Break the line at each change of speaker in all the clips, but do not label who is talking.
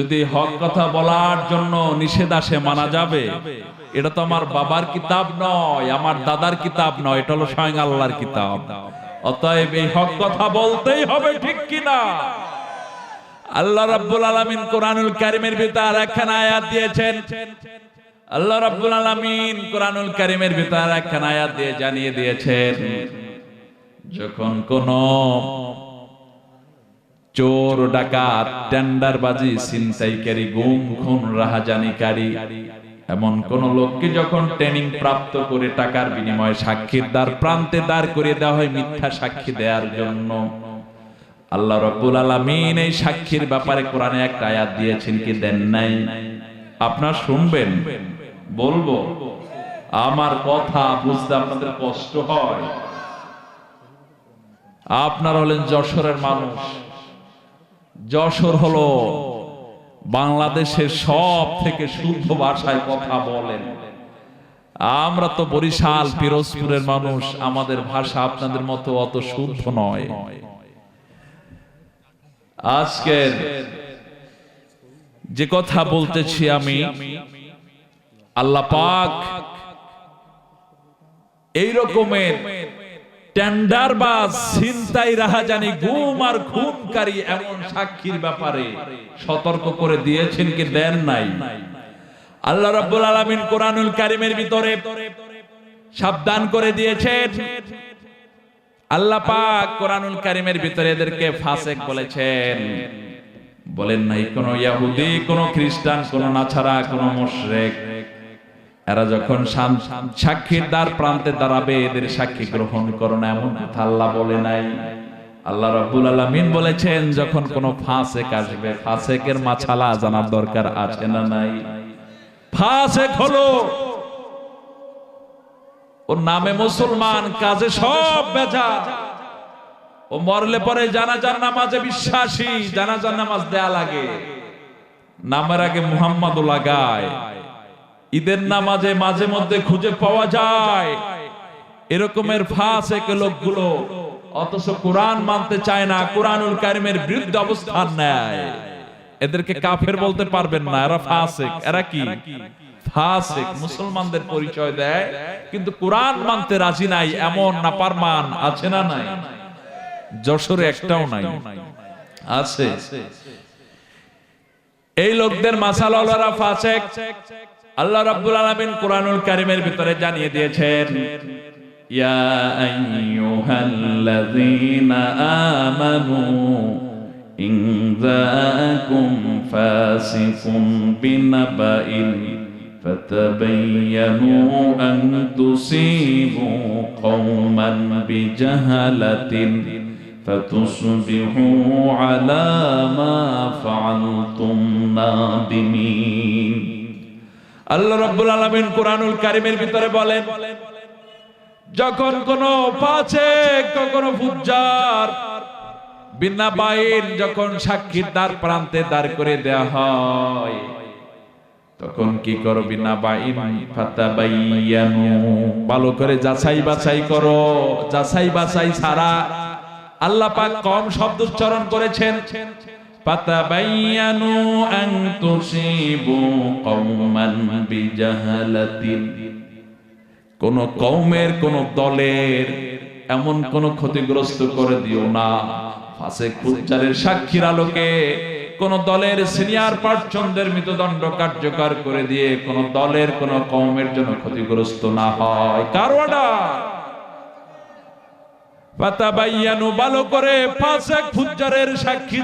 যদি হক কথা বলার জন্য নিষেধ মানা যাবে। এটা তো আমার বাবার কিতাব নয়, আমার দাদার কিতাব নয়, এটা হলো স্বয়ং আল্লাহর কিতাব। অতএব এই হক কথা বলতেই হবে, ঠিক কিনা? আল্লাহ রাব্বুল আলামিন কোরআনুল কারিমের ভিতর একখানা আয়াত দিয়েছেন। আল্লাহ রাব্বুল আলামিন কোরআনুল কারিমের ভিতর একখানা আয়াত দিয়ে জানিয়ে দিয়েছেন, যখন কোন চোর, ডাকাত, টেন্ডারবাজি, ছিনতাইকারী, গুম, খুন, রাহাজানিকারী। এমন কোন লোককে যখন ট্রেনিং প্রাপ্ত করে টাকার বিনিময়ে সাক্ষীর দ্বার প্রান্তে দাঁড় করে দেওয়া হয় মিথ্যা সাক্ষী দেওয়ার জন্য। আল্লাহ রব্বুল আলামিন এই সাক্ষীর ব্যাপারে কোরআনে একটা আয়াত দিয়েছেন কি দেন নাই? আপনার শুনবেন, বলব, আমার কথা বুঝতে আপনাদের কষ্ট হয়। আপনার হলেন যশোরের মানুষ। যশোর হলো বাংলাদেশের সব থেকে শুদ্ধ ভাষায় কথা বলেন। আমরা তো বরিশাল পিরোজপুরের মানুষ। আমাদের ভাষা আপনাদের মতো অত শুদ্ধ নয়। আজকের যে কথা বলতেছি আমি আল্লাহ পাক এই রকমের টেন্ডার বা ছিনতাই রাহাজানি গুম আর খুনকারী এমন সাক্ষীর ব্যাপারে সতর্ক করে দিয়েছেন কি দেন নাই? আল্লাহ রাব্বুল আলামিন কোরআনুল কারিমের ভিতরে সাবধান করে দিয়েছেন। আল্লাহ পাক কোরআনুল কারিমের ভিতরে এদেরকে ফাসেক বলেছেন। বলেন নাই কোন ইহুদি কোন খ্রিস্টান, কোন নাছাড়া কোন মুশরিক। এরা যখন সাক্ষীর দ্বার প্রান্তে দাঁড়াবে, এদের সাক্ষী গ্রহণ করো না, এমন কথা আল্লাহ বলে নাই। আল্লাহ রাব্বুল আলামিন বলেছেন, যখন কোন ফাসেক আসবে, ফাসেকের মাছালা জানার দরকার আছে না নাই? ফাসেক হলো ওর নামে মুসলমান, কাজে সব বেজা ও মরলে পরে জানাজার নামাজে বিশ্বাসী, জানাজার নামাজ দেয়া লাগে। নামের আগে মুহাম্মদ লাগায় ঈদের নামাজে মাঝে মধ্যে খুঁজে পাওয়া যায়। এরকমের ফাঁস এক লোকগুলো। অথচ কোরআন মানতে চায় না, কোরআনুল কারিমের বিরুদ্ধে অবস্থান নেয়। এদেরকে কাফের বলতে পারবেন না, এরা ফাসেক। এরা কি? ফাসেক। মুসলমানদের পরিচয় দেয়। কিন্তু কোরআন মানতে রাজি নাই, এমন নাপারমান আছে না নাই? যশোরে একটাও নাই। আছে। এই লোকদের মাসালা ফাসেক। আল্লাহ রাব্বুল আলামিন কোরআনুল কারীমের ভিতরে জানিয়ে দিয়েছেন ইয়া আইয়ুহাল্লাযীনা আমানু ইন যাআকুম ফাসিকুন বিনাবাইন فتبينوا أن تصيبوا قوما بجهلة فتصبحوا على ما فعلتم نادمين আল্লাহ রাব্বুল আলামিন কোরআনুল কারীমের ভিতরে বলেন, যখন কোন পাছে, কখনো ফুজ্জার, বিনা বাইন যখন সাক্ষীর দ্বার প্রান্তে দাঁড় করে দেয়া হয়, তখন কি করো বিনা বাইন ফাতাবাইয়ানু। ভালো করে যাচাই বাছাই করো। যাচাই বাছাই ছাড়া আল্লাহ পাক কম শব্দ উচ্চারণ করেছেন। ফাতাবাইয়ানু আন তুসিবু কওমান বিজাহালাতিন কোন কওমের, কোন দলের এমন কোন ক্ষতিগ্রস্ত করে দিও না। ফাসে কুচ্চারের সাক্ষীর আলোকে কোন দলের সিনিয়র পার্সনদের মৃতদণ্ড কার্যকর করে দিয়ে কোন দলের, কোন কওমের জন্য ক্ষতিগ্রস্ত না হয়। কার সাক্ষী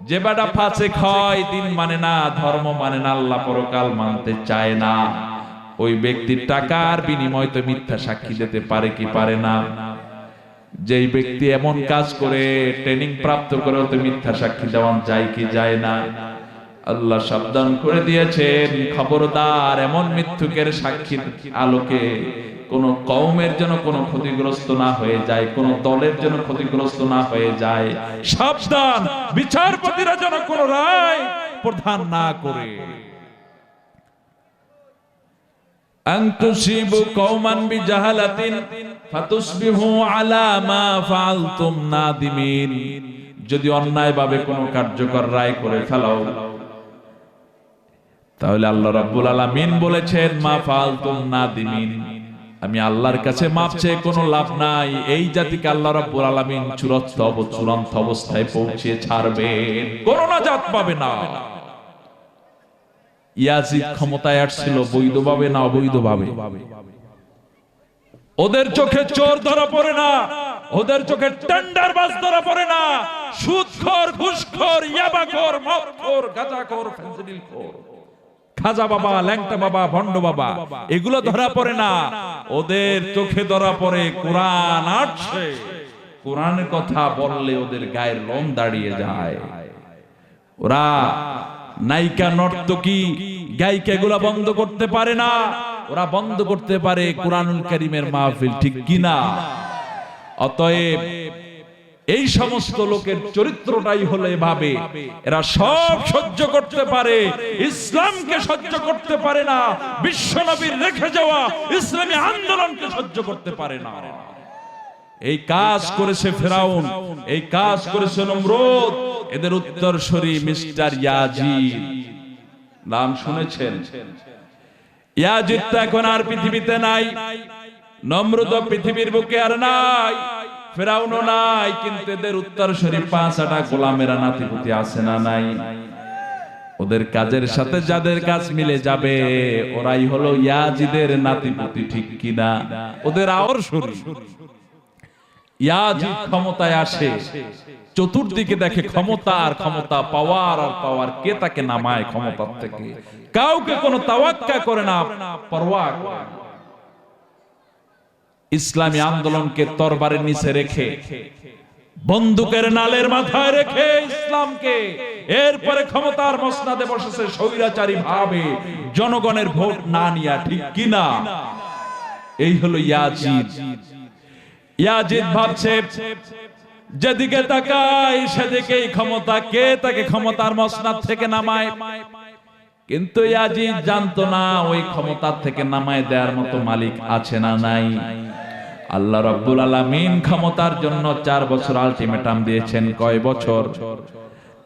যে মানে মানে ওই ব্যক্তির টাকার বিনিময় তো মিথ্যা সাক্ষী দিতে পারে কি পারে না। যেই ব্যক্তি এমন কাজ করে ট্রেনিং প্রাপ্ত করে তো মিথ্যা সাক্ষী দেওয়া যায় কি যায় না। আল্লাহ সাবধান করে দিয়েছেন। খবরদার এমন মৃত্যুকের সাক্ষীর আলোকে কোন কৌমের জন্য কোনো ক্ষতিগ্রস্ত না হয়ে যায়, কোন দলের জন্য ক্ষতিগ্রস্ত না হয়ে যায়। সাবধান, বিচারপতিরা যেন কোন রায় প্রধান না করে। যদি অন্যায় ভাবে কোন কার্যকর রায় করে ফেলাও তাহলে আল্লাহ রাব্বুল আলামিন বলেছেন, মা ফালতুম নাদিমিন। আমি আল্লাহর কাছে মাপ চেয়ে কোনো লাভ নাই। এই জাতিকে আল্লাহ রাব্বুল আলামিন চূড়ান্ত চূড়ান্ত অবস্থায় পৌঁছে ছাড়বেন। কোনো নাজাত পাবে না। ক্ষমতায় আসছিল, বৈধভাবে না অবৈধভাবে? ওদের চোখে চোর ধরা পড়ে না। ওদের চোখে টেন্ডার বাজ ধরা পড়ে না। সুদখোর, ঘুষখোর, ইয়াবাখোর, মদখোর, গাঁজাখোর খাজা বাবা ল্যাংটা বাবা ভণ্ড বাবা এগুলো ধরা পড়ে না। ওদের চোখে ধরা পড়ে কোরআন আসছে কোরআনের কথা বললে ওদের গায়ের লোম দাঁড়িয়ে যায়। ওরা নায়িকা নর্তকী গায়িকা এগুলা বন্ধ করতে পারে না। ওরা বন্ধ করতে পারে কোরআনুল করিমের মাহফিল ঠিক কিনা? অতএব এই সমস্ত লোকের চরিত্রটাই হলো এভাবে। এরা সব সহ্য করতে পারে, ইসলামকে সহ্য করতে পারে না বিশ্বনবীর রেখে যাওয়া ইসলামী আন্দোলনকে সহ্য করতে পারে না। এই কাজ করেছে ফেরাউন, এই কাজ করেছে নমরুদ, এদের উত্তরসূরি মিস্টার ইয়াজিদ। নাম শুনেছেন? ইয়াজিদ তো এখন আর পৃথিবীতে নাই নমরুদ পৃথিবীর বুকে আর নাই। ফেরাউনও নাই, কিন্তু এদের উত্তরসূরি পাঁচটা গোলামেরা নাতিপুতি আছে না নাই? ওদের কাজের সাথে যাদের কাজ মিলে যাবে, ওরাই হলো ইয়াজিদের নাতিপুতি, ঠিক কিনা? ওদের আওর শুরু ইয়াজিদ ক্ষমতায় আসে, চতুর্দিকে দেখে ক্ষমতা আর ক্ষমতা, পাওয়ার আর পাওয়ার, কে তাকে নামায় ক্ষমতার থেকে? কাউকে কোনো তাওয়াক্কা করে না, পরোয়া করে না। ইসলামী আন্দোলনকে তরবারের নিচে রেখে, বন্দুকের নালের মাথায় রেখে ইসলামকে এরপরে ক্ষমতার মসনাদে বসেছে স্বৈরাচারী ভাবে, জনগণের ভোট না নিয়া ঠিক কিনা? এই হলো ইয়াজিদ। ইয়াজিদ ভাবছে, যেদিকে তাকায় সেদিকেই ক্ষমতা, কে তাকে ক্ষমতার মসনাদ থেকে নামায়? কিন্তু ইয়াজিদ জানতো না ওই ক্ষমতার থেকে নামায় দেওয়ার মতো মালিক আছে না নাই। আল্লাহ রব্বুল আলামিন ক্ষমতার জন্য চার বছর আলটিমেটাম দিয়েছেন। কয় বছর?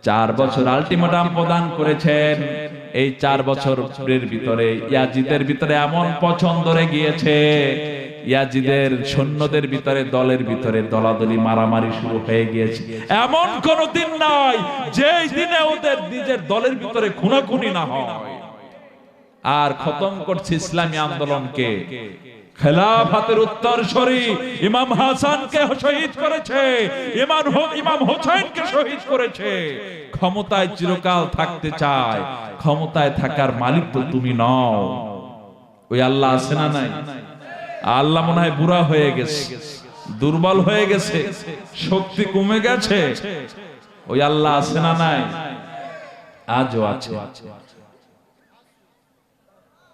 চার বছর আলটিমেটাম প্রদান করেছেন। এই চার বছরের ভিতরে ইয়াজিদের ভিতরে এমন পছন্দরে গিয়েছে ইয়াজিদের সৈন্যদের ভিতরে, দলের ভিতরে দলাদলি, মারামারি শুরু হয়ে গিয়েছে। এমন কোন দিন নাই যেই দিনে ওদের নিজের দলের ভিতরে খুনাখুনি না হয়। আর খতম করছে ইসলামী আন্দোলনকে। খেলাফাতের উত্তরসূরি ইমাম হাসানকে শহীদ করেছে, ইমাম ইমাম হোসেনকে শহীদ করেছে। ক্ষমতায় চিরকাল থাকতে চায়, ক্ষমতায় থাকার মালিক তো তুমি নও। ওই আল্লাহ আছে না নাই? আল্লাহ মনে হয় বুড়া হয়ে গেছে, দুর্বল হয়ে গেছে, শক্তি কমে গেছে। ওই আল্লাহ আছে না নাই? আজও আছে।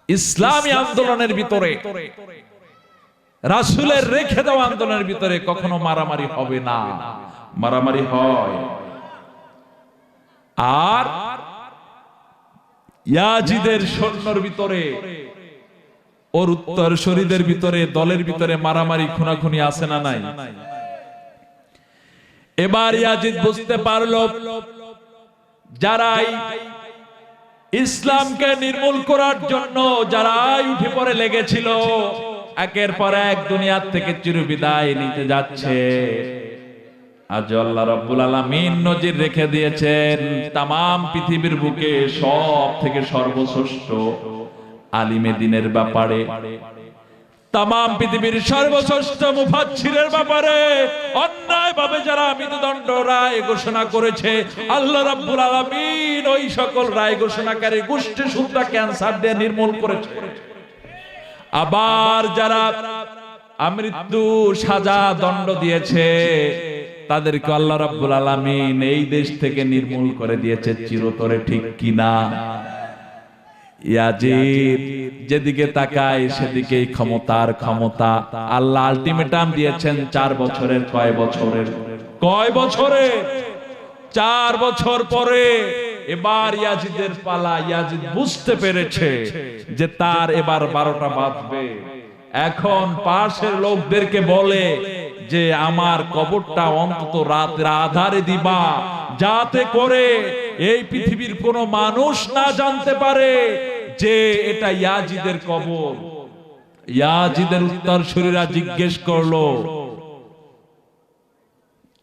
ইসলামী আন্দোলনের ভিতরে, রাসুলের রেখে দেওয়া আন্দোলনের ভিতরে কখনো মারামারি হবে না। মারামারি হয়। আর ইয়াজিদের সৈন্যর ভিতরে ওর উত্তর শরীরের ভিতরে, দলের ভিতরে মারামারি, খুনাখুনি আছে না নাই? এবার ইয়াজিদ বুঝতে পারল, যারাই ইসলামকে নির্মূল করার জন্য যারাই উঠে পড়ে লেগেছিল, একের পর এক দুনিয়ার থেকে চিরবিদায় নিতে যাচ্ছে। আজ আল্লাহ রাব্বুল আলামিন নজির রেখে দিয়েছেন, তামাম পৃথিবীর বুকে সব থেকে সর্বশ্রেষ্ঠ। আলিমে দিনের ব্যাপারে। তামাম পৃথিবীর সর্বশ্রেষ্ঠ মুফাচ্ছিরের ব্যাপারে অন্যায় ভাবে যারা মৃত্যুদণ্ড রায় ঘোষণা করেছে আল্লাহ রাব্বুল আলামিন ওই সকল রায় ঘোষণাকারী গোষ্ঠী সুদ্ধা ক্যান্সার দিয়ে নির্মূল করেছে। আবার যারা আমৃত্যু সাজা দণ্ড দিয়েছে তাদেরকে আল্লাহ রাব্বুল আলামিন এই দেশ থেকে নির্মূল করে দিয়েছে চিরতরে ঠিক কিনা? ইয়াজিদ যেদিকে তাকায় সেদিকেই ক্ষমতার ক্ষমতা। আল্লাহ আলটিমেটাম দিয়েছেন চার বছরের কয় বছরের? কয় বছরে? চার বছর পরে। এবার ইয়াজিদের পালা ইয়াজিদ বুঝতে পেরেছে যে তার এবার বারোটা বাজবে। এখন পাশের লোকদেরকে বলে যে আমার কবরটা অন্তত রাতের আধারে দিবা। যাতে করে এই পৃথিবীর কোনো মানুষ না জানতে পারে যে এটা ইয়াজিদের কবর। ইয়াজিদের উত্তর শরীরা জিজ্ঞেস করল,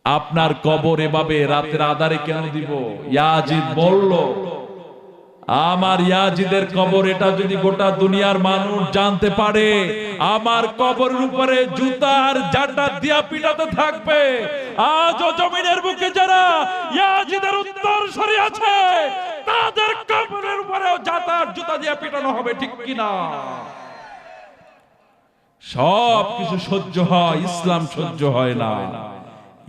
আপনার কবর এভাবে রাতের আধারে কেন দিব? ইয়াজিদ বলল আমার ইয়াজিদের কবর, এটা যদি গোটা দুনিয়ার মানুষ জানতে পারে, আমার কবরের উপরে জুতার জাটা দিয়া পিটাতে থাকবে। আজও জমিনের বুকে যারা ইয়াজিদের উত্তর সরে আছে তাদের কবরের উপরেও জাতার জুতা দিয়া পিটানো হবে, ঠিক কিনা? সব কিছু সহ্য হয়, ইসলাম সহ্য হয় না।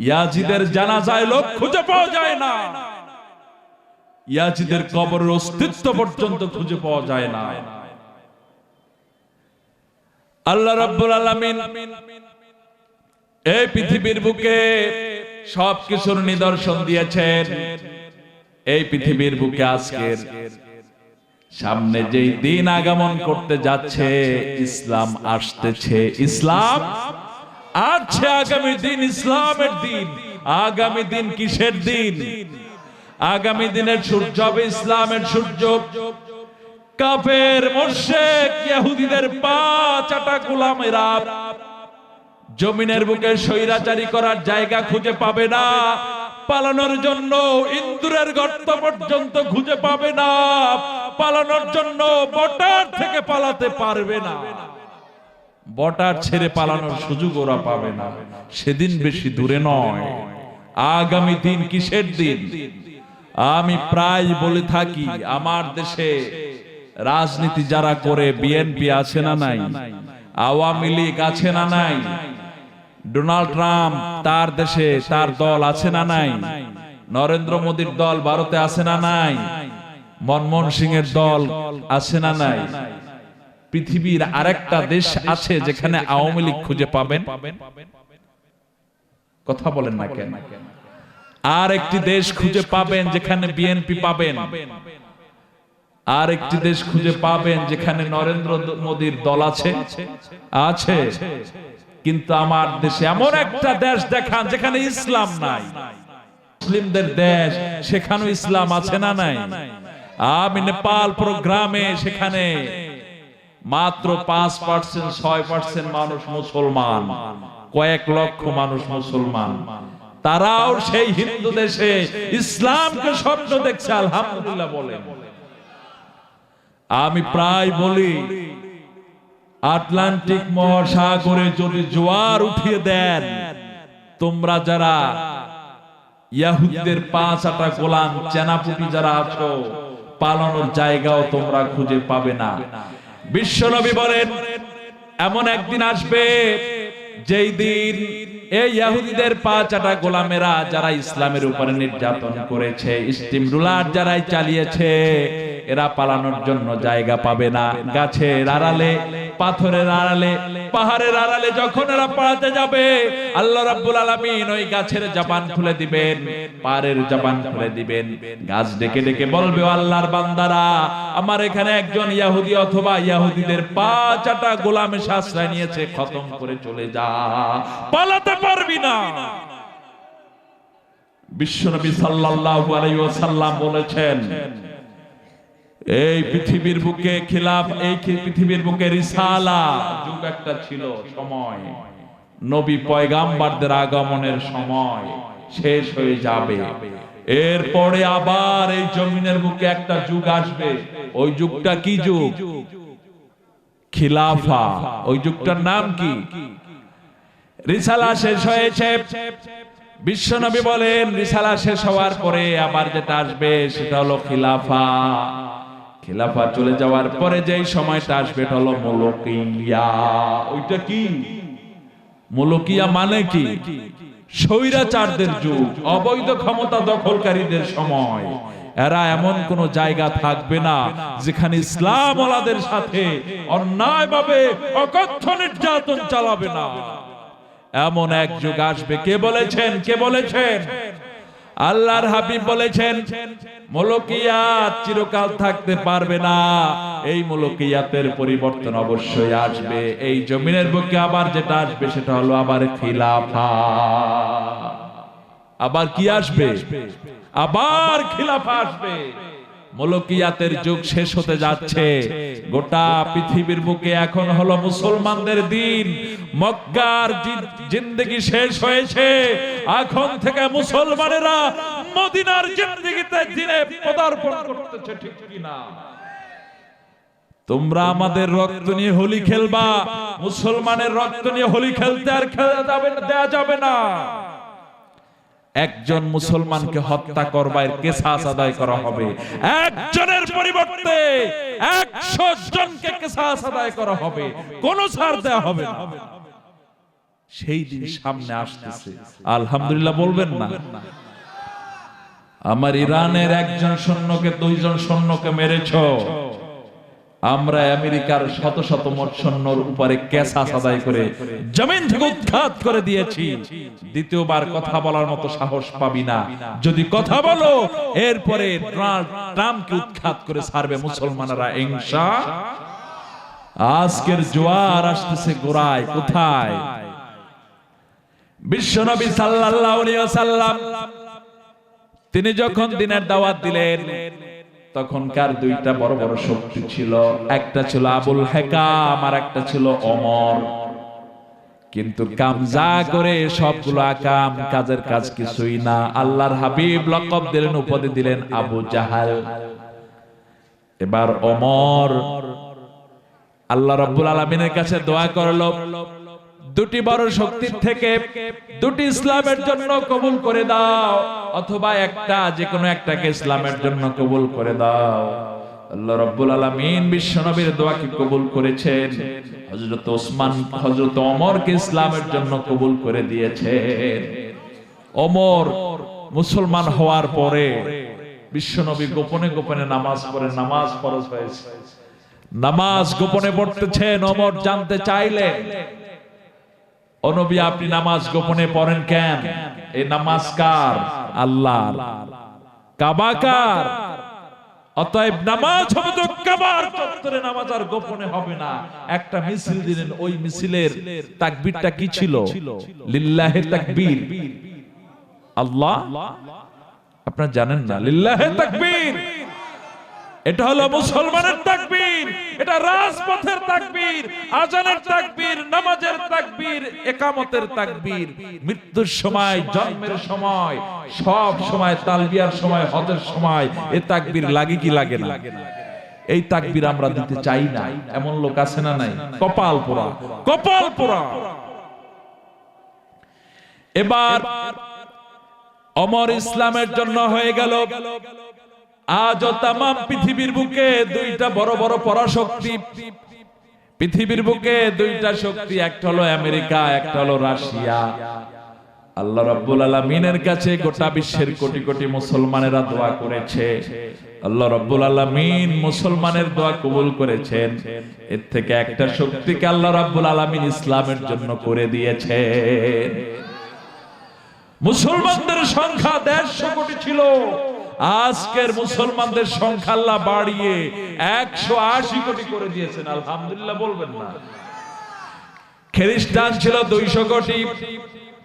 ইয়াজিদের জানাজায় লোক খুঁজে পাওয়া যায় না। ইয়াজিদের কবরের অস্তিত্ব পর্যন্ত খুঁজে পাওয়া যায় না। আল্লাহ রাব্বুল আলামিন এই পৃথিবীর বুকে সব কিছুর নিদর্শন দিয়েছেন। এই পৃথিবীর বুকে আজকের সামনে যেই দিন আগমন করতে যাচ্ছে ইসলাম আসতেছে। ইসলাম আসছে আগামী দিন ইসলামের দিন। আগামী দিন কিসের দিন? আগামী দিনের সূর্য হবে ইসলামের সূর্য। কাফের, মোর্শেক পা চাটা গোলামেরা জমিনের বুকে স্বৈরাচারী করার জায়গা খুঁজে পাবে না। পালানোর জন্য ইন্দুরের গর্ত পর্যন্ত খুঁজে পাবে না। পালানোর জন্য বটার থেকে পালাতে পারবে না। বটার ছেড়ে পালানোর সুযোগ ওরা পাবে না। সেদিন বেশি দূরে নয়। আগামী দিন কিসের দিন? আমি প্রায় বলে থাকি, আমার দেশে রাজনীতি যারা করে বিএনপি আছে না নাই? আওয়ামী লীগ আছে না নাই? ডোনাল্ড ট্রাম্প তার দেশে তার দল আছে না নাই? নরেন্দ্র মোদীর দল ভারতে আছে না নাই? মনমোহন সিং এর দল আছে না নাই? পৃথিবীর আরেকটা দেশ আছে যেখানে আওয়ামী লীগ খুঁজে পাবেন? কথা বলেন না কেন? আর একটি দেশ খুঁজে পাবেন যেখানে বিএনপি পাবেন। আর একটি দেশ খুঁজে পাবেন যেখানে নরেন্দ্র মোদীর দল আছে। আছে। কিন্তু আমার দেশে এমন একটা দেশ দেখান যেখানে ইসলাম নাই। মুসলিমদের দেশ, সেখানেও ইসলাম আছে না নাই? আমি নেপাল প্রোগ্রামে সেখানে মাত্র পাঁচ পার্সেন্ট, ছয় পার্সেন্ট মানুষ মুসলমান। কয়েক লক্ষ মানুষ মুসলমান। তারাও সেই হিন্দু দেশে ইসলামকে স্বপ্ন দেখছে, আলহামদুলিল্লাহ বলে। আমি প্রায় বলি, আটলান্টিক মহাসাগরে যদি জোয়ার উঠিয়ে দেন, তোমরা যারা ইয়াহুদদের পাঁচ আটা গোলাম, চেনাপুটি যারা আছো, পালানোর জায়গাও তোমরা খুঁজে পাবে না। বিশ্বনবী বলেন, এমন একদিন আসবে, যেই দিন এই ইহুদিদের পা চাটা গোলামেরা যারা ইসলামের উপরে নির্যাতন করেছে স্টিম রুলার যারাই চালিয়েছে এরা পালানোর জন্য জায়গা পাবে না। গাছের আড়ালে, পাথরের আড়ালে, পাহাড়ের আড়ালে যখন এরা পালাতে যাবে, আল্লাহ রাব্বুল আলামিন ওই গাছের জবান খুলে দিবেন, পাহাড়ের জবান খুলে দিবেন। গাছ ডেকে ডেকে বলবে আল্লাহর বান্দারা, আমার এখানে একজন ইহুদি অথবা ইহুদিদের পা চাটা গোলামে আশ্রয় নিয়েছে, খতম করে চলে যা। পালাতে পারবি না। বিশ্বনবী সাল্লাল্লাহু আলাইহি ওয়াসাল্লাম বলেছেন এই পৃথিবীর বুকে খিলাফ, এই পৃথিবীর বুকে রিসালা? যুগ একটা ছিল সময়। নবী পয়গাম্বারদের আগমনের সময়। শেষ হয়ে যাবে। এরপরে আবার এই জমিনের বুকে একটা যুগ আসবে। ওই যুগটা কি যুগ? খিলাফা। ওই যুগটার নাম কি? রিসালা শেষ হয়েছে। বিশ্বনবী বলেন, রিসালা শেষ হওয়ার পরে আবার যেটা আসবে সেটা হলো খিলাফা। খিলাফা চলে যাওয়ার পরে যেই সময়টা আসবে, এটা হলো মুলকিয়া। ওইটা কি? মুলকিয়া মানে কি? স্বৈরাচারদের যুগ, অবৈধ ক্ষমতা দখলকারীদের সময়। এরা এমন কোন জায়গা থাকবে না যেখানে ইসলাম ওলাদের সাথে অন্যায়ভাবে অকথ্য নির্যাতন চালাবে না। এমন এক যুগ আসবে। কে বলেছেন? কে বলেছেন? আল্লাহর হাবিব বলেছেন, মলকিয়াত চিরকাল থাকতে পারবে না। এই মলকিয়াতের পরিবর্তন অবশ্যই আসবে। এই জমিনের বুকে আবার যেটা আসবে, সেটা হলো আবার খিলাফা। আবার কি আসবে? আবার খিলাফা আসবে। মলকিয়াতের যুগ শেষ হতে যাচ্ছে। গোটা পৃথিবীর বুকে এখন হলো মুসলমানদের দিন। মক্কার জিন্দেগি শেষ হয়েছে। এখন থেকে মুসলমানেরা মদিনার জিন্দেগিতে দিনে পদার্পণ করতেছে ঠিক কিনা? তোমরা আমাদের রক্ত নিয়ে হোলি খেলবা। মুসলমানের রক্ত নিয়ে হোলি খেলতে আর খেলা যাবে না। দেয়া যাবে না। একজন মুসলমানকে হত্যা করবার কেসাস আদায় করা হবে? একজনের পরিবর্তে একশো জনকে কেসাস আদায় করা হবে? কোন ছাড় দেওয়া হবে না। সেই দিন সামনে আসতেছে। আলহামদুলিল্লাহ বলবেন না। আমার ইরানের একজন সৈন্যকে, দুইজন সৈন্যকে মেরেছ। আমরা আমেরিকার শত শত মোট সৈন্যর উপরে কেসাস আদায় করে জমিন থেকে উৎখাত করে দিয়েছি। দ্বিতীয়বার কথা বলার মতো সাহস পাবি না। যদি কথা বলো, এরপরে ট্রাম্পকে উৎখাত করে ছাড়বে মুসলমানেরা, ইনশা। আজকের জোয়ার আসতেছে গোড়ায়, কোথায়? বিশ্বনবী সাল্লাল্লাহু আলাইহি ওয়াসাল্লাম, তিনি যখন দিনের দাওয়াত দিলেন তখনকার দুইটা বড় বড় শক্তি ছিল। একটা ছিল আবুল হেকাম, আর একটা ছিল অমর। কিন্তু কাম যা করে সবগুলো আকাম, কাজের কাজ কিছুই না। আল্লাহর হাবিব লকব দিলেন, উপাধি দিলেন আবু জাহাল। এবার অমর। আল্লাহ রাব্বুল আলামিনের কাছে দোয়া করল। দুটি বড় শক্তির থেকে দুটি ইসলামের জন্য কবুল করে দাও অথবা একটা যে কোনো একটাকে ইসলামের জন্য কবুল করে দাও। আল্লাহ রাব্বুল আলামিন বিশ্বনবীর দোয়াকে কবুল করেছেন। হযরত ওসমান হযরত ওমরকে ইসলামের জন্য কবুল করে দিয়েছেন। ওমর মুসলমান হওয়ার পরে বিশ্বনবী গোপনে গোপনে নামাজ পড়ে নামাজ ফরজ হয়েছে। নামাজ গোপনে পড়তেছেন ওমর জানতে চাইলেন। ও নবী, আপনি নামাজ গোপনে পড়েন কেন? এই নামাজ আল্লাহ। কাবাকার। অতএব নামাজ হবে তো কাবার চত্বরে, নামাজ আর গোপনে হবে না। একটা মিছিল দিলেন, ওই মিছিলের তাকবীরটা কি ছিল? লিল্লাহে তাকবীর। আল্লাহ? আপনারা জানেন না? লিল্লাহে তাকবীর। এটা হলো মুসলমানের তাকবীর, এটা রাজপথের তাকবীর, আজানের তাকবীর, নামাজের তাকবীর, একামতের তাকবীর। মৃত্যুর সময়, জন্মের সময়, সব সময়, তালবিয়ার সময়, হজের সময়, এ তাকবীর লাগে কি লাগে না? এই তাকবীর আমরা দিতে চাই না। এমন লোক আছে না নাই? কপাল পোড়া কপাল পোড়া। এবার অমর ইসলামের জন্য হয়ে গেল আজও তাম পৃথিবীর বুকে দুইটা বড় বড় পরাশক্তি। পৃথিবীর বুকে দুইটা শক্তি, একটা হলো আমেরিকা, একটা হলো রাশিয়া। আল্লাহ রাব্বুল আলামিনের কাছে গোটা বিশ্বের কোটি কোটি মুসলমানেরা দোয়া করেছে। আল্লাহ রাব্বুল আলামিন মুসলমানের দোয়া কবুল করেছেন। এর থেকে একটা শক্তিকে আল্লাহ রাব্বুল আলামিন ইসলামের জন্য করে দিয়েছেন। মুসলমানদের সংখ্যা দেড়শো কোটি ছিল। আজকের মুসলমানদের সংখ্যা আল্লাহ বাড়িয়ে একশো আশি কোটি করে দিয়েছেন। আলহামদুলিল্লাহ বলবেন না। খ্রিস্টান ছিল দুইশো কোটি,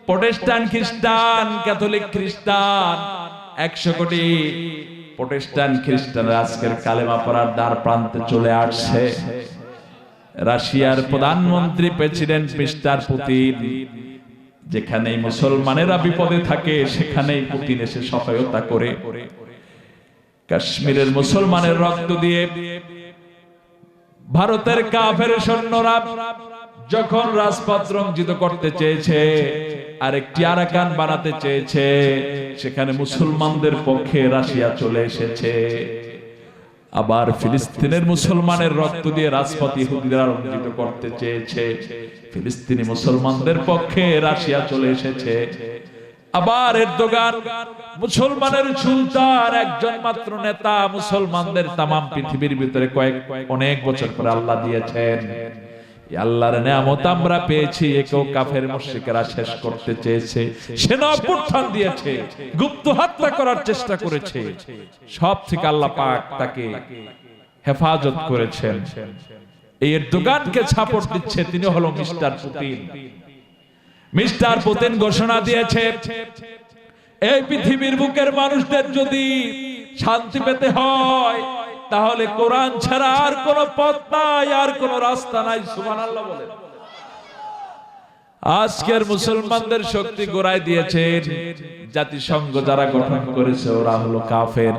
প্রোটেস্টান খ্রিস্টান, ক্যাথলিক খ্রিস্টান, একশো কোটি। প্রোটেস্টান খ্রিস্টান আজকের কালেমা পড়ার দ্বার প্রান্তে চলে আসছে। রাশিয়ার প্রধানমন্ত্রী, প্রেসিডেন্ট মিস্টার পুতিন, যেখানেই মুসলমানেরা বিপদে থাকে, সেখানেই পুতিন এসে সহায়তা করে। কাশ্মীরের মুসলমানের রক্ত দিয়ে ভারতের কাফের সৈন্যরা যখন রাজপথ রঞ্জিত করতে চেয়েছে, আরেকটি আরাকান বানাতে চেয়েছে, সেখানে মুসলমানদের পক্ষে রাশিয়া চলে এসেছে। আবার ফিলিস্তিনের মুসলমানের রক্ত দিয়ে রাজপথ ইহুদিরা রঞ্জিত করতে চেয়েছে। ফিলিস্তিনি মুসলমানদের পক্ষে রাশিয়া চলে এসেছে। আবার এরদোগান, মুসলমানের সুলতান, একজন মাত্র নেতা, মুসলমানদের তামাম পৃথিবীর ভিতরে কয়েক, অনেক বছর পরে আল্লাহ দিয়েছেন। আল্লাহর আমরা পেয়েছি একেও কাফের শেষ করতে চেয়েছে দিয়েছে গুপ্ত হত্যা করার চেষ্টা করেছে। সব থেকে আল্লাহ পাক তাকে হেফাজত করেছেন। এই দোকানকে ছাপড় দিচ্ছে, তিনি হলো মিস্টার পুতিন। মিস্টার পুতিন ঘোষণা দিয়েছে, এই পৃথিবীর বুকের মানুষদের যদি শান্তি পেতে হয়, তাহলে কোরআন ছাড়া আর কোন পথ নাই, আর কোন রাস্তা নাই আজকের মুসলমানদের শক্তি গোড়ায় দিয়েছেন জাতিসংঘ যারা গঠন করেছে, ওরা হলো কাফের।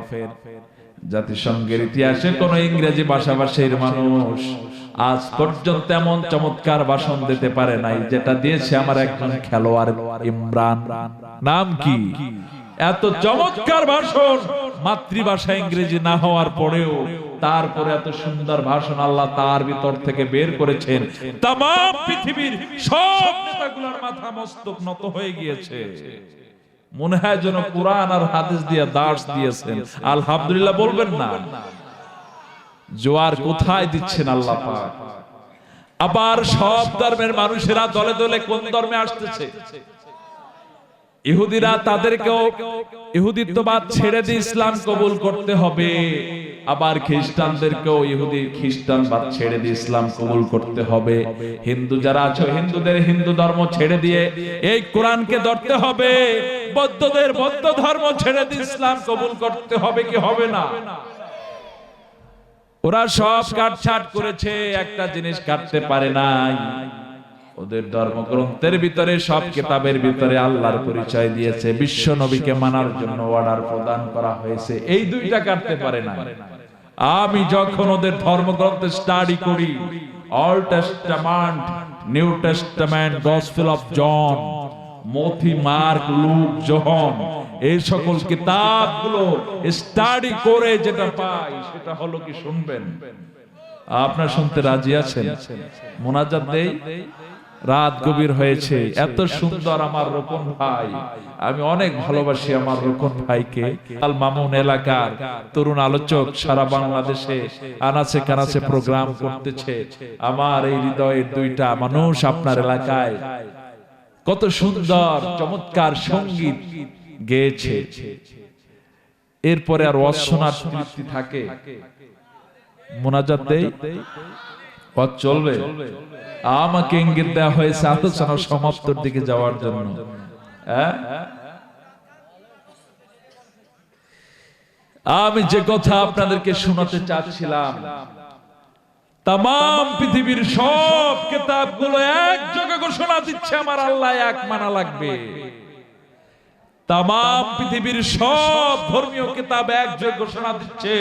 জাতিসংঘের ইতিহাসে কোন ইংরেজি ভাষাভাষীর মানুষ আজ পর্যন্ত এমন চমৎকার ভাষণ দিতে পারে নাই, যেটা দিয়েছে আমার একজন খেলোয়াড় ইমরান। নাম কি? এত চমৎকার ভাষণ মাতৃভাষা ইংরেজি না হওয়ার পরেও, তারপরে এত সুন্দর ভাষণ আল্লাহ তার ভিতর থেকে বের করেছেন। তাম পৃথিবীর সব নেতাগুলোর মাথা মস্তক নত হয়ে গিয়েছে। মনে হয় যেন কোরআন আর হাদিস দিয়ে দাস দিয়েছেন। আলহামদুলিল্লাহ বলবেন না। জোয়ার কোথায় দিচ্ছেন আল্লাহ আবার সব ধর্মের মানুষেরা দলে দলে কোন ধর্মে আসতেছে? ইহুদিরা তাদেরকেও ইহুদিত্ববাদ ছেড়ে দিয়ে ইসলাম কবুল করতে হবে। আবার খ্রিস্টানদেরকেও ইহুদি খ্রিস্টানবাদ ছেড়ে দিয়ে ইসলাম কবুল করতে হবে। হিন্দু যারা আছো, হিন্দুদের হিন্দু ধর্ম ছেড়ে দিয়ে এই কোরআনকে ধরতে হবে। বৌদ্ধদের বৌদ্ধ ধর্ম ছেড়ে দিয়ে ইসলাম কবুল করতে হবে কি হবে না? ওরা সব কাটছাট করেছে, একটা জিনিস কাটতে পারে নাই। ওদের ধর্মগ্রন্থের ভিতরে, সব কিতাবের ভিতরে আল্লাহর পরিচয় দিয়েছে, বিশ্ব নবীকে মানার জন্য অর্ডার প্রদান করা হয়েছে। এই দুইটা কাটতে পারে না আমি যখন ওদের ধর্মগ্রন্থ স্টাডি করি old testament new testament gospel of John Mathi, Mark, Luke, John এই সকল কিতাবগুলো স্টাডি করে যেটা পাই, সেটা হলো কি শুনবেন? আপনার শুনতে রাজি আছেন? মোনাজাত দেই? রাত গভীর হয়েছে, এত সুন্দর আমার রোকন ভাই। আমি অনেক ভালোবাসি আমার রোকন ভাইকে। আল মামুন এলাকার তরুণ আলোচক সারা বাংলাদেশে আনাচে কানাচে প্রোগ্রাম করতেছে। আমার এই হৃদয়ের দুইটা মানুষ আপনার এলাকায়। কত সুন্দর, চমৎকার সংগীত। গেয়েছে। এরপরে আর অশোনার তৃপ্তি থাকে। মোনাজাত পথ চলবে। আমাকে ইঙ্গিত দেওয়া হয়েছে আলোচনা সমাপ্তর দিকে যাওয়ার জন্য? আমি যে কথা আপনাদেরকে শোনাতে চাচ্ছিলাম তাম পৃথিবীর সব কিতাবগুলো এক জায়গায় ঘোষণা দিচ্ছে আমার আল্লাহ এক মানা লাগবে। তাম পৃথিবীর সব ধর্মীয় কিতাব এক ঘোষণা দিচ্ছে,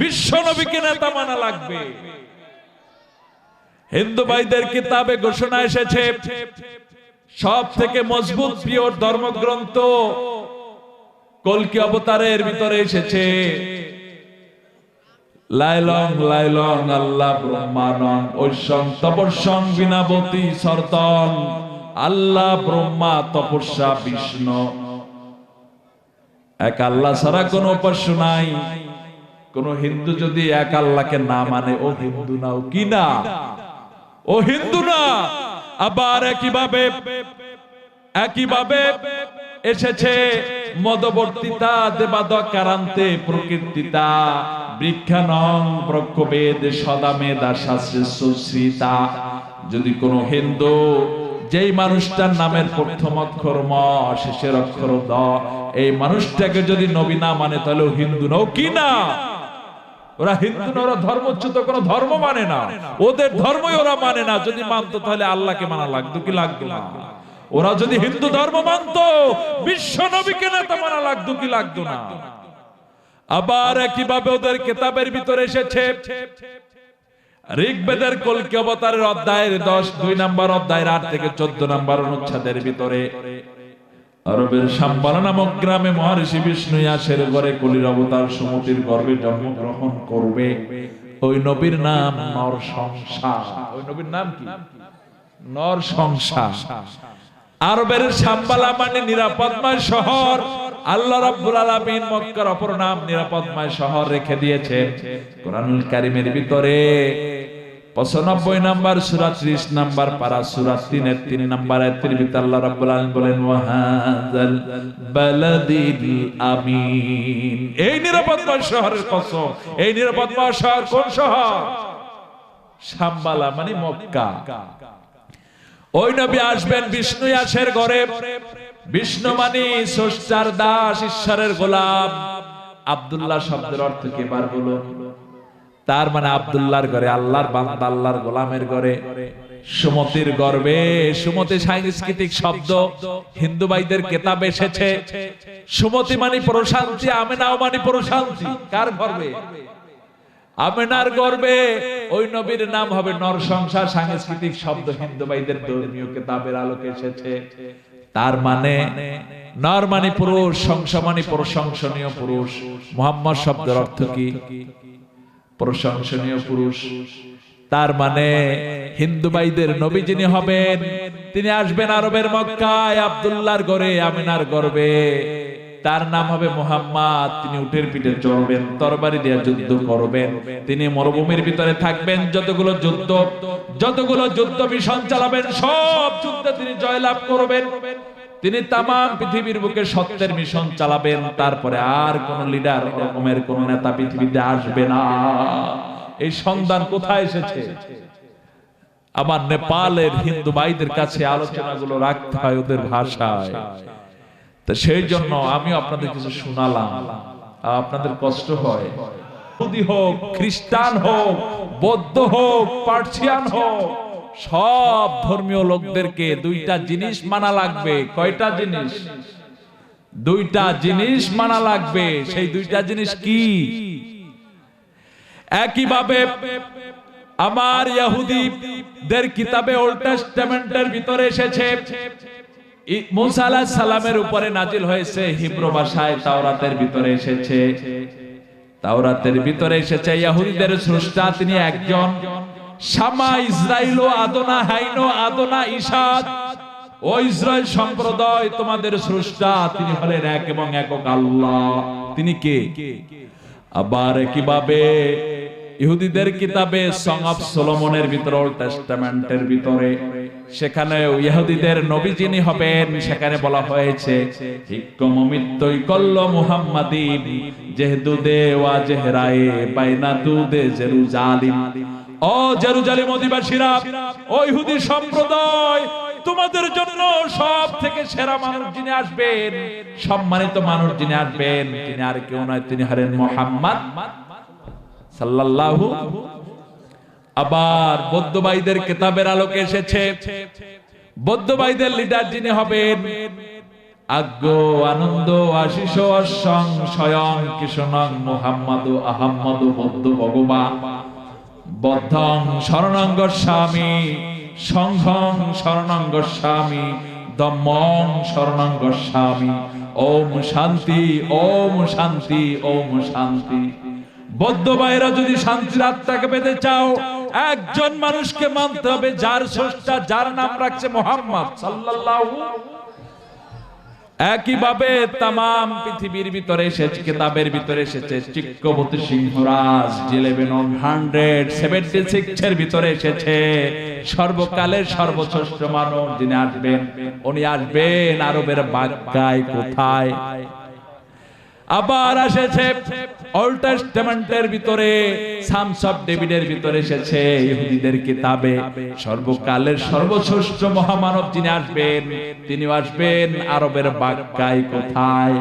বিশ্ব নবীকে নেতা মানা লাগবে। হিন্দু ভাইদের কিতাবে ঘোষণা এসেছে সব থেকে মজবুত পিওর ধর্মগ্রন্থ কলকি অবতারের ভিতরে এসেছে। লাইলং লাইলং, আল্লাহ ব্রহ্মানং ঐশ্বং তপস্যং, বিনাবতী সর্তন আল্লাহ ব্রহ্মা, তপস্যা, বিষ্ণু। এক আল্লাহ ছাড়া কোন উপাস্য নাই। কোন হিন্দু যদি এক আল্লাহকে না মানে ও হিন্দু না, ও কি না? ও হিন্দু না। আবার একইভাবে একইভাবে এসেছে মদবর্তিতা, দেবাদকারান্তে প্রকৃতিতা, বৃক্ষানং প্রক্ষবেদ সদামেদা শাস্ত্রে সুশ্রিতা। যদি কোন হিন্দু যেই মানুষটার নামের প্রথম অক্ষর ম, শেষের অক্ষর দ, এই মানুষটাকে যদি নবী না মানে তাহলে হিন্দু নাও কি না? ওরা হিন্দু না, ওরা ধর্মচ্যুত, কোনো ধর্ম মানে না। ওদের ধর্মই ওরা মানে না। যদি মানতো, তাহলে আল্লাহকে মানা লাগতো কি লাগতো না? ওরা যদি হিন্দু ধর্ম মানতো, বিশ্ব নবীকে নেতা মানা লাগতো কি লাগতো না? আবার একইভাবে ওদের কেতাবের ভিতরে এসেছে ঋগ্বেদের কলকি অবতারের অধ্যায়ের দশ, দুই নম্বর অধ্যায়ের আট থেকে চোদ্দ নম্বর অনুচ্ছেদের ভিতরে। আরবের সাম্বালা নামক গ্রামে মহর্ষি বিষ্ণু আসের ঘরে কলির অবতার সুমতির গর্ভে জন্মগ্রহণ করবে। ওই নবীর নাম নর সংসার ওই নবীর নাম কি? নর সংসার আরবের সাম্বালা মানে নিরাপদময় শহর। আল্লাহ রাব্বুল আলামিন মক্কার অপর নাম নিরাপদময় শহর রেখে দিয়েছে কোরআনুল কারীমের ভিতরে পঁচানব্বই নাম্বার সুরা, ত্রিশ নাম্বার পারা সুরা, তিনের তিন নাম্বার আয়াতের আল্লাহ বলেন এই নিরাপদ শহরের এই শহর কোন শহর? শাম্বালা মানে মক্কা। ওই নবী আসবেন বিষ্ণু আসের ঘরে। বিষ্ণু মানে স্রষ্টার দাস, ঈশ্বরের গোলাম। আব্দুল্লাহ শব্দের অর্থ কি? এবার বলুন। তার মানে আব্দুল্লাহর ঘরে, আল্লাহর বান্দা, আল্লাহর গোলামের ঘরে। সুমতির গর্বে, সুমতি সাংস্কৃতিক শব্দ, হিন্দু ভাইদের কেতাব এসেছে। সুমতি মানে প্রশান্তি, আমেনাও মানে প্রশান্তি। কার গর্বে? আমেনার গর্বে। ওই নবীর নাম হবে নরসংসার সাংস্কৃতিক শব্দ, হিন্দু ভাইদের ধর্মীয় কেতাবের আলোকে এসেছে। তার মানে নর মানে পুরুষ, সংসা মানে প্রশংসনীয় পুরুষ। মোহাম্মদ শব্দের অর্থ কি? প্রশংসনীয় পুরুষ। তার মানে হিন্দু ভাইদের নবী যিনি হবেন তিনি আসবেন আরবের মক্কায় আব্দুল্লাহর গড়ে আমিনার গর্বে। তার নাম হবে মোহাম্মদ তিনি উটের পিঠে চড়বেন তরবারি দিয়ে যুদ্ধ করবেন। তিনি মরুভূমির ভিতরে থাকবেন যতগুলো যুদ্ধ যতগুলো যুদ্ধ মিশন চালাবেন সব যুদ্ধে তিনি জয়লাভ করবেন। তিনি তাম পৃথিবীর বুকে সত্যের মিশন চালাবেন। তারপরে আর কোন লিডার রকমের কোন নেতা পৃথিবীতে আসবে না। এই সন্ধান কোথায় এসেছে? আমার নেপালের হিন্দু ভাইদের কাছে আলোচনাগুলো রাখতে হয় ওদের ভাষায়। তো সেই জন্য আমি আপনাদের কিছু শোনালাম। আপনাদের কষ্ট হয়। হোক খ্রিস্টান হোক বৌদ্ধ হোক পার্সিয়ান হোক সব ধর্মীয় লোকদেরকে দুইটা জিনিস মানা লাগবে। কয়টা জিনিস? দুইটা জিনিস মানা লাগবে। সেই দুইটা জিনিস কি? একইভাবে আমার ইহুদিদের কিতাবে ওল্ড টেস্টামেন্টের ভিতরে এসেছে মুসা আলাইহিস সালামের উপরে নাজিল হয়েছে, হিব্রু ভাষায় তাওরাতের ভিতরে এসেছে। তাওরাতের ভিতরে এসেছে ইহুদিদের স্রষ্টা তিনি একজন। শামা ইসরাইল আদনা হাইনো আদনা ইসাদ ও ইসরায়েল সম্প্রদায়, তোমাদের স্রষ্টা, তিনি হলেন এক এবং একক আল্লাহ। তিনি কে? আবার কীভাবে? ইহুদিদের কিতাবে সং অফ সোলোমনের ভিতরে ওল্ড টেস্টামেন্টের ভিতরে। সেখানে ইহুদিদের নবী যিনি হবেন, সেখানে বলা হয়েছে হিক্কম কল্ল মুহাম্মাদিন যেহেতু দে ওয়া জেহরায়ে, বাইনা দুদে জেরুজালিম। ও জেরুজালিম অধিবাসীরা, ও ইহুদি সম্প্রদায়, তোমাদের জন্য সব থেকে সেরা মানুষ যিনি আসবেন, সম্মানিত মানুষ যিনি আসবেন, তিনি আর কেউ নয়, তিনি হলেন মোহাম্মদ সাল্লাল্লাহু আবার বৌদ্ধ ভাইদের কেতাবের আলোকে এসেছে। বৌদ্ধ ভাইদের লিডার যিনি হবেন, আজ্ঞ, আনন্দ, আশিস, অসং, স্বয়ং, কৃষ্ণং, মোহাম্মদ, আহম্মদ, বৌদ্ধ ভগবান। বদ্ধং শরণাঙ্গ স্বামী সংঘং শরণাঙ্গ স্বামী দম্মং শরণাঙ্গ স্বামী ওম শান্তি ওম শান্তি ওম শান্তি। বৌদ্ধ ভাইরা যদি শান্তির আত্মাকে পেতে চাও, একজন মানুষকে মানতে হবে যার স্রষ্টা, যার নাম রাখছে মোহাম্মদ সাল্লাল্লাহু একইভাবে তাম পৃথিবীর ভিতরে এসেছে, কিতাবের ভিতরে এসেছে, চিক্কবতী সিংহরাজ ইলেভেন হান্ড্রেড সেভেন্টি সিক্স এর ভিতরে এসেছে। সর্বকালের সর্বশ্রেষ্ঠ মানব যিনি আসবেন, উনি আসবেন আরবের বাক্যায় কোথায়? আবার এসেছে ওল্ড টেস্টামেন্টের ভিতরে সামস অফ ডেভিডের ভিতরে এসেছে, ইহুদিদের কিতাবে। সর্বকালের সর্বশ্রেষ্ঠ মহামানব যিনি আসবেন তিনি আসবেন, আরবের বাক্যায় কোথায়?